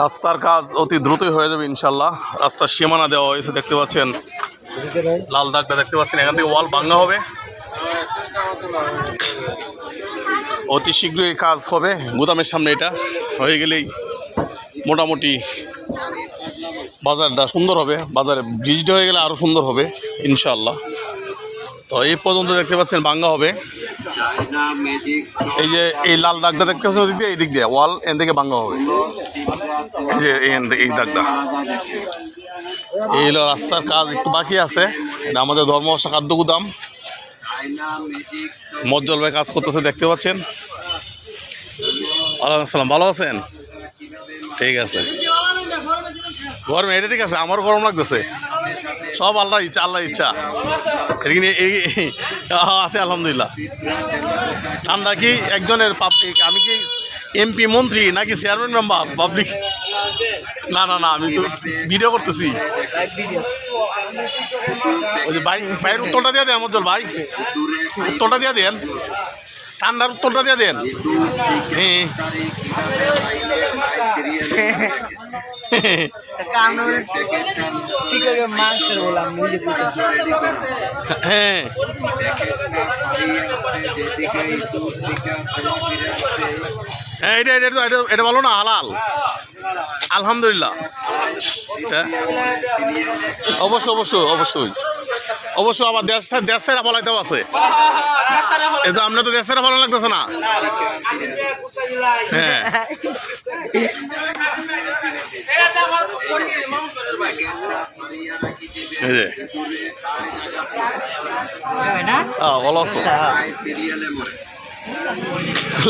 রাস্তার কাজ অতি দ্রুতই হয়ে যাবে ইনশাল্লাহ। রাস্তার সীমানা দেওয়া হয়েছে, দেখতে পাচ্ছেন। লাল দাগটা দেখতে পাচ্ছেন, এখান থেকে ওয়াল ভাঙা হবে। অতি শীঘ্রই কাজ হবে, গুদামের সামনে এটা হয়ে গেলেই মোটামুটি বাজারটা সুন্দর হবে, বাজারে ব্রিজটা হয়ে গেলে আরও সুন্দর হবে, ইনশাল্লাহ। তো এই পর্যন্ত দেখতে পাচ্ছেন ভাঙ্গা হবে। এই যে এই লাল দাগটা দেখতে পাচ্ছেন ওদিক দিয়ে? এই দিক দিয়ে। ওয়াল এন থেকে ভাঙ্গা হবে। এই যে এই দাগটা। এই হলো রাস্তার কাজ, একটু বাকি আছে। এটা আমাদের ধর্মবর্ষা খাদ্য গুদাম মজ্জল ভাই কাজ করতেছে, দেখতে পাচ্ছেন? ওয়ালাইকুম আসসালাম, ভালো আছেন? ঠিক আছে। গরম, এটা ঠিক আছে, আমারও গরম লাগতেছে। সব আল্লাহ ইচ্ছা আল্লাহ ইচ্ছা। এই আছে, আলহামদুলিল্লাহ। ঠান্ডা কি একজনের পাবলিক আমি কি এমপি মন্ত্রী নাকি চেয়ারম্যান মেম্বার পাবলিক না না না, আমি তো ভিডিও করতেছি। ওই যে ভাই, ভাইয়ের উত্তরটা দিয়ে দেন, মজ্জল ভাই। উত্তরটা দিয়ে দেন। ঠান্ডার উত্তরটা দিয়ে দেন। হ্যাঁ। হ্যাঁ এটা না হালাল। আলহামদুলিল্লাহ। অবশ্যই অবশ্যই অবশ্যই। অবশ্যই আবার দেশ দেশ সেরা বলাইতেও আছে। এটা আমরা তো দেশের ভালো লাগতেছে না। হ্যাঁ।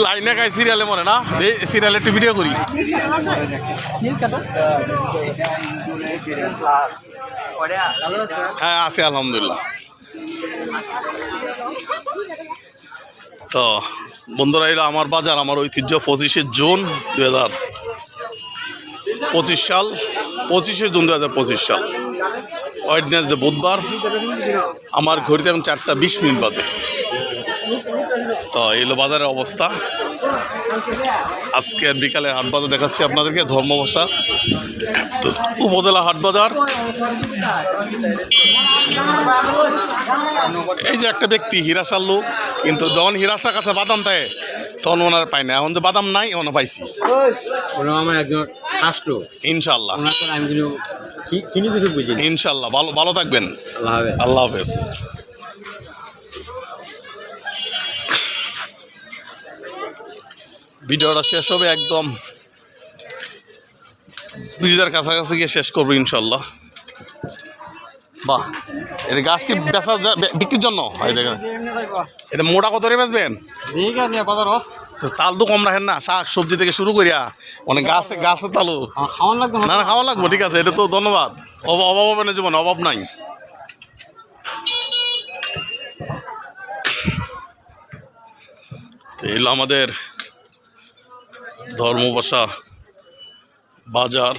লাইনে খাই সিরিয়ালে মরে না? এই সিরিয়ালে একটু ভিডিও করি। হ্যাঁ আছে, আলহামদুলিল্লাহ। তো, বন্ধুরা, এলো আমার বাজার, আমার ঐতিহ্য পঁচিশে জুন দু হাজার পঁচিশ সাল, পঁচিশে জুন দু হাজার পঁচিশ সাল। ওয়েডনেস ওয়েডনেসডে বুধবার, আমার ঘড়িতে এখন চারটা বিশ মিনিট বাজে। তো, এলো বাজারের অবস্থা। আজকের বিকালে হাট বাজার দেখাচ্ছি আপনাদেরকে ধর্মবসা। তো উপজেলা হাট বাজার। এই যে একটা ব্যক্তি হিরাসার লোক কিন্তু যখন হিরাসার কাছে বাদাম দেয় তখন ওনার পাই না। এখন যে বাদাম নাই এখন পাইছি। আমার একজন আসলো ইনশাল্লাহ আমি কিছু বুঝিনি। ইনশাল্লাহ ভালো ভালো থাকবেন। আল্লাহ হাফেজ। আল্লাহ হাফেজ। ভিডিওটা শেষ হবে একদম ব্রিজের কাছাকাছি গিয়ে শেষ করব ইনশাল্লাহ। বাহ এটা গাছ কি বেচা বিক্রির জন্য? এটা মোটা কত রে বেচবেন? তাল তো কম রাখেন না, শাক সবজি থেকে শুরু করিয়া। অনেক গাছে গাছে তালু। না না, খাওয়া লাগবো, ঠিক আছে, এটা তো ধন্যবাদ। অভাব হবে না জীবনে, অভাব নাই। হলো আমাদের ধর্মবাসা, বাজার।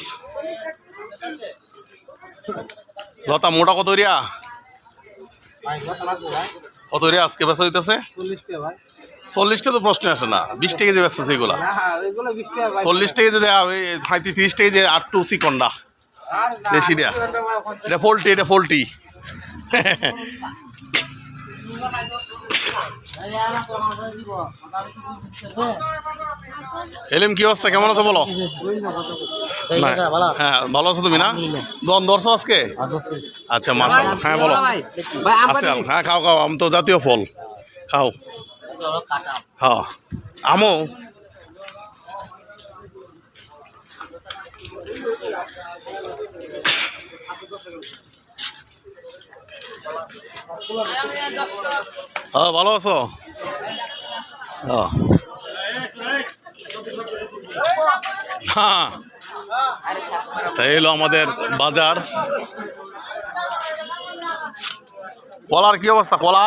লতা, মোটা কত রিয়া? কত রিয়া আজকে বেচা হইতেছে? চল্লিশটা তো প্রশ্ন আসে না, বিশ টাকা যে বেচতেছে এগুলা। চল্লিশ টাকা যদি পঁয়ত্রিশ তিরিশ টাকা যে আট টু চিকন্ডা দেশি দেয়া এটা পোলট্রি এটা পোলট্রি এলিম কি অবস্থা? কেমন আছো বলো? হ্যাঁ ভালো আছো তুমি না? দন দর্শ আজকে? আচ্ছা মাসা হ্যাঁ বলো। আছে হ্যাঁ খাও খাও আম তো জাতীয় ফল। খাও। হ্যাঁ। আমও। হ্যাঁ ভালো আছো? হ্যাঁ। হ্যাঁ। তা এলো আমাদের বাজার। কলার কি অবস্থা, কলা?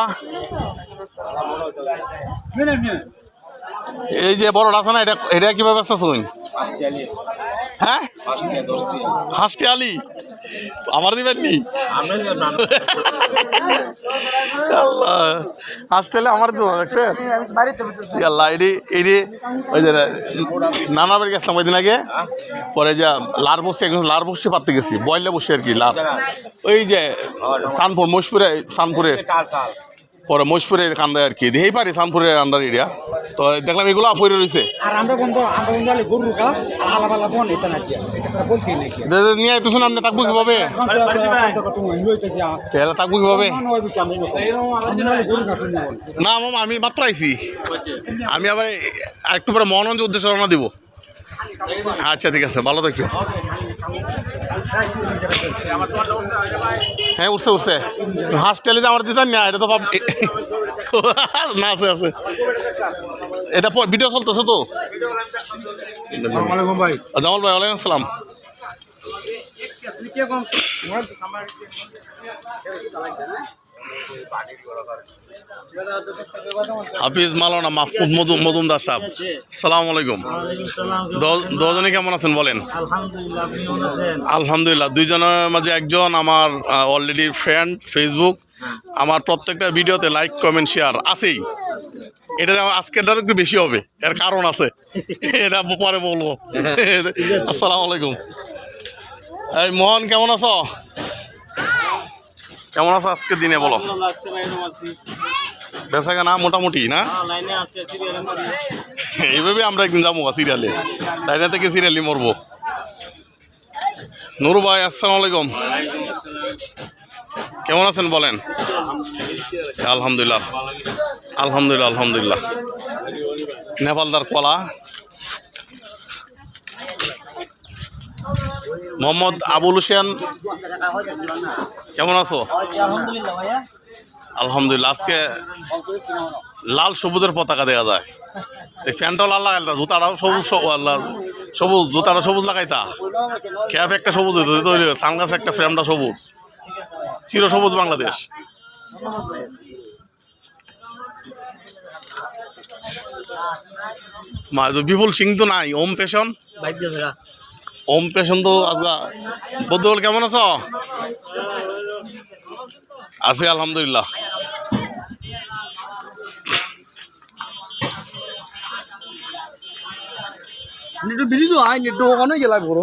এই যে বড় আছে না এটা এটা কীভাবে ব্যস্ত শুন? হ্যাঁ? হাঁসটি আলি। আমার দিবেন নি? আল্লাহ। হাসটেলে আমার তো দেখছেন? আল্লাহ এডি এডি ওই যে নানা বাড়ি গেছিলাম ওই দিন আগে? পরে যে লার বসে একজন লার বসে পাততে গেছি বয়লে বসে আর কি লার। ওই যে সানপুর মহিষপুরে সানপুরে। পরে মহেশপুরে কান্দায় আর কি দিয়েই পারি সানপুরের আন্ডার এরিয়া তো দেখলাম এগুলো পড়ে রয়েছে নিয়ে আইতেছেন আপনি থাকব কীভাবে? তাহলে থাকব কীভাবে? না মামা আমি মাত্র আইছি। আমি আবার একটু পরে মহানঞ্জ উদ্দেশ্যে রওনা দিব। আচ্ছা ঠিক আছে ভালো থাকবে হ্যাঁ উঠছে উঠছে হাসটেলে যে আমার দিতেন না এটা তো ভাব না আছে আছে। এটা ভিডিও চলতেছে তো। জামাল ভাই ওয়ালাইকুম আসসালাম। হাফিজ মালানা মাহমুদ মধু মজুমদার সাহেব। সালাম আলাইকুম। দ- দশজনে কেমন আছেন বলেন? আলহামদুলিল্লাহ দুইজনের মাঝে একজন আমার অলরেডি ফ্রেন্ড ফেসবুক আমার প্রত্যেকটা ভিডিওতে লাইক কমেন্ট শেয়ার আছেই। এটা যেমন আজকেরটা একটু বেশি হবে এর কারণ আছে। এটা পরে বলব। আসসালামু আলাইকুম। এই মোহন কেমন আছো? কেমন আছো আজকে দিনে বলো? বেচা কেনা মোটামুটি না? এইভাবে আমরা একদিন যাব সিরিয়ালে তাইনা থেকে সিরিয়ালি মরবো। নুরু ভাই আসসালামু আলাইকুম। কেমন আছেন বলেন? আলহামদুলিল্লাহ। আলহামদুলিল্লাহ আলহামদুলিল্লাহ। নেপালদার কলা। মোহাম্মদ আবুল হোসেন, কেমন আছো? আলহামদুলিল্লাহ, আজকে লাল সবুজের পতাকা দেখা যায়। ফ্যানটাও লাল লাগাইতা জুতাটাও সবুজ সবুজ জুতাটা সবুজ লাগাইতা। ক্যাপ একটা সবুজ তৈরি সানগাছ একটা, ফ্রেমটা সবুজ। চির সবুজ বাংলাদেশ। বিপুল সিং তো নাই, ওম পেশন ওম পেশন তো আজকা বদল কেমন আছো? আছি, আলহামদুলিল্লাহ। নেটু বিলি তো, আই নেটু ওখানে গেলা বড়